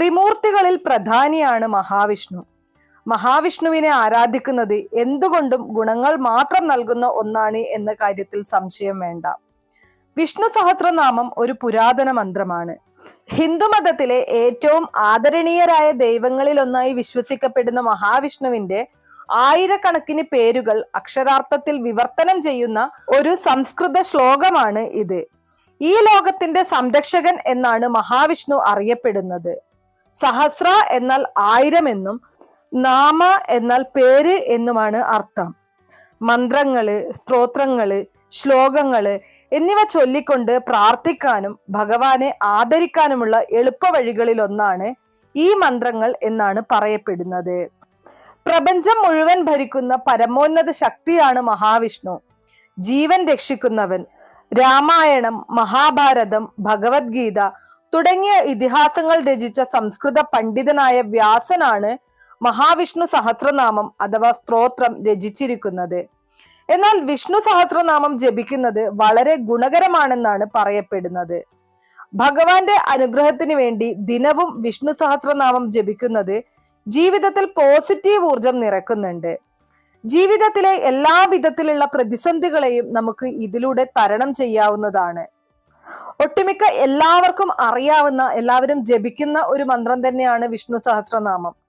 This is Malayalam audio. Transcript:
ത്രിമൂർത്തികളിൽ പ്രധാനിയാണ് മഹാവിഷ്ണു. മഹാവിഷ്ണുവിനെ ആരാധിക്കുന്നത് എന്തുകൊണ്ടും ഗുണങ്ങൾ മാത്രം നൽകുന്ന ഒന്നാണ് എന്ന കാര്യത്തിൽ സംശയം വേണ്ട. വിഷ്ണു സഹസ്രനാമം ഒരു പുരാതന മന്ത്രമാണ്. ഹിന്ദുമതത്തിലെ ഏറ്റവും ആദരണീയരായ ദൈവങ്ങളിലൊന്നായി വിശ്വസിക്കപ്പെടുന്ന മഹാവിഷ്ണുവിന്റെ ആയിരക്കണക്കിന് പേരുകൾ അക്ഷരാർത്ഥത്തിൽ വിവർത്തനം ചെയ്യുന്ന ഒരു സംസ്കൃത ശ്ലോകമാണ് ഇത്. ഈ ലോകത്തിന്റെ സംരക്ഷകൻ എന്നാണ് മഹാവിഷ്ണു അറിയപ്പെടുന്നത്. സഹസ്ര എന്നാൽ ആയിരം എന്നും നാമ എന്നാൽ പേര് എന്നുമാണ് അർത്ഥം. മന്ത്രങ്ങൾ സ്ത്രോത്രങ്ങൾ ശ്ലോകങ്ങൾ എന്നിവ ചൊല്ലിക്കൊണ്ട് പ്രാർത്ഥിക്കാനും ഭഗവാനെ ആദരിക്കാനുമുള്ള എളുപ്പവഴികളിൽ ഒന്നാണ് ഈ മന്ത്രങ്ങൾ എന്നാണ് പറയപ്പെടുന്നത്. പ്രപഞ്ചം മുഴുവൻ ഭരിക്കുന്ന പരമോന്നത ശക്തിയാണ് മഹാവിഷ്ണു. ജീവൻ രക്ഷിക്കുന്നവൻ രാമായണം മഹാഭാരതം ഭഗവത്ഗീത തുടങ്ങിയ ഇതിഹാസങ്ങൾ രചിച്ച സംസ്കൃത പണ്ഡിതനായ വ്യാസനാണ് മഹാവിഷ്ണു സഹസ്രനാമം അഥവാ സ്ത്രോത്രം രചിച്ചിരിക്കുന്നത്. എന്നാൽ വിഷ്ണു സഹസ്രനാമം ജപിക്കുന്നത് വളരെ ഗുണകരമാണെന്നാണ് പറയപ്പെടുന്നത്. ഭഗവാന്റെ അനുഗ്രഹത്തിന് വേണ്ടി ദിനവും വിഷ്ണു സഹസ്രനാമം ജപിക്കുന്നത് ജീവിതത്തിൽ പോസിറ്റീവ് ഊർജം നിറക്കുന്നുണ്ട്. ജീവിതത്തിലെ എല്ലാ വിധത്തിലുള്ള പ്രതിസന്ധികളെയും നമുക്ക് ഇതിലൂടെ തരണം ചെയ്യാവുന്നതാണ്. ഒട്ടുമിക്ക എല്ലാവർക്കും അറിയാവുന്ന എല്ലാവരും ജപിക്കുന്ന ഒരു മന്ത്രം തന്നെയാണ് വിഷ്ണു സഹസ്രനാമം.